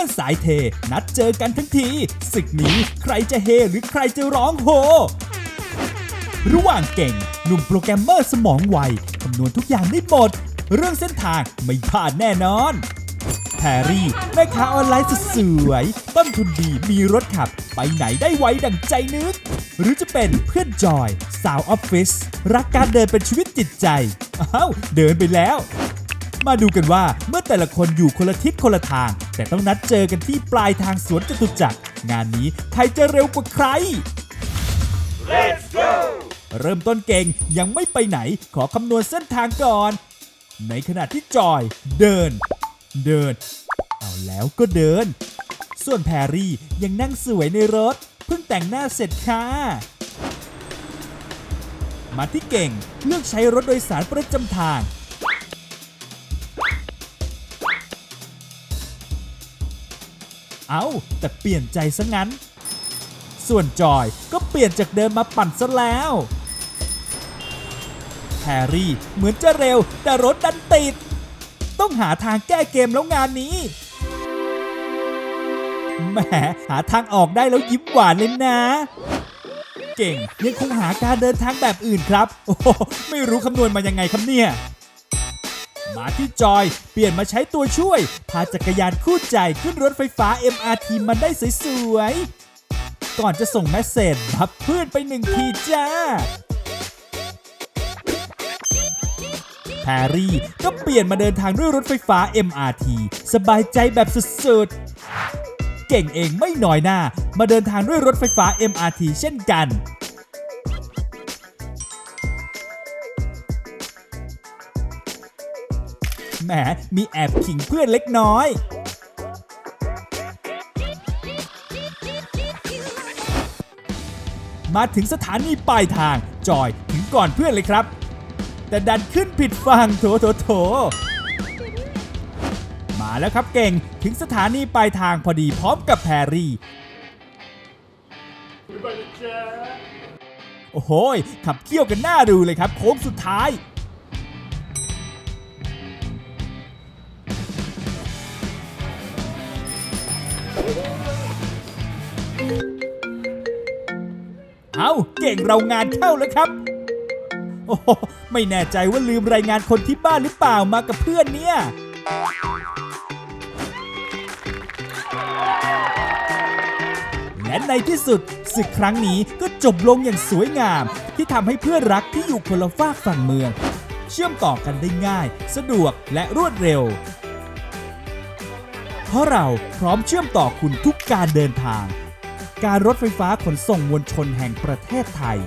อนสายเท นัดเจอกันทั้งทีศึกนี้ใครจะเฮหรือใครจะร้องโฮ ระหว่างเก่ง หนุ่มโปรแกรมเมอร์สมองไวคำนวณทุกอย่างได้หมด เรื่องเส้นทางไม่พลาดแน่นอนแพรรี่แม่ค้าออนไลน์สุดสวย ต้นทุนดีมีรถขับ ไปไหนได้ไวดั่งใจนึก หรือจะเป็นเพื่อนจอย สาวออฟฟิศรักการเดินเป็นชีวิตจิตใจอ้าวเดินไปแล้ว มาดูกันว่าเมื่อแต่ละคนอยู่คนละทิศคนละทาง แต่ต้องนัดเจอกันที่ปลายทางสวนจตุจักรงานนี้ใครจะเร็วกว่าใครเริ่มต้นเก่งยังไม่ไปไหนขอคำนวณเส้นทางก่อน ในขณะที่จอยเดิน เดิน เอาแล้วก็เดิน ส่วนแพรรี่ยังนั่งสวยในรถ เพิ่งแต่งหน้าเสร็จค่ะ มาที่เก่งเลือกใช้รถโดยสารประจำทาง เอาแต่เปลี่ยนใจซะงั้น ส่วนจอยก็เปลี่ยนจากเดิมมาปั่นซะแล้วแฮร์รี่เหมือนจะเร็วแต่รถดันติด ต้องหาทางแก้เกมแล้วงานนี้แหมหาทางออกได้แล้วยิ้มหวานเลยนะ เก่งยังคงหาการเดินทางแบบอื่นครับ โอ้ไม่รู้คำนวณมายังไงครับเนี่ย มาที่จอย เปลี่ยนมาใช้ตัวช่วย พาจักรยานคู่ใจขึ้นรถไฟฟ้า MRT มันได้สวยๆ ก่อนจะส่งแมสเซจบับเพื่อนไปหนึ่งทีจ้าแพรรี่ก็เปลี่ยนมาเดินทางด้วยรถไฟฟ้า MRT สบายใจแบบสุดๆ เก่งเองไม่น้อยหน้า มาเดินทางด้วยรถไฟฟ้า MRT เช่นกัน แหมมีแอบขิงเพื่อนเล็กน้อยมาถึงสถานีปลายทางจอยถึงก่อนเพื่อนเลยครับ แต่ดันขึ้นผิดฝั่งโถโถโถ มาแล้วครับเก่งถึงสถานีปลายทางพอดีพร้อมกับแพรรี่ โอ้โหยขับเคี่ยวกันหน้าดูเลยครับ โค้งสุดท้าย อาเก่งเรางานเข้าแล้วครับ โอ้โหไม่แน่ใจว่าลืมรายงานคนที่บ้านหรือเปล่ามากับเพื่อนเนี่ยและในที่สุดศึกครั้งนี้ก็จบลงอย่างสวยงาม ที่ทำให้เพื่อนรักที่อยู่คนละฝากฝั่งเมือง เชื่อมต่อกันได้ง่าย สะดวกและรวดเร็ว เพราะเราพร้อมเชื่อมต่อคุณทุกการเดินทาง การรถไฟฟ้าขนส่งมวลชนแห่งประเทศไทย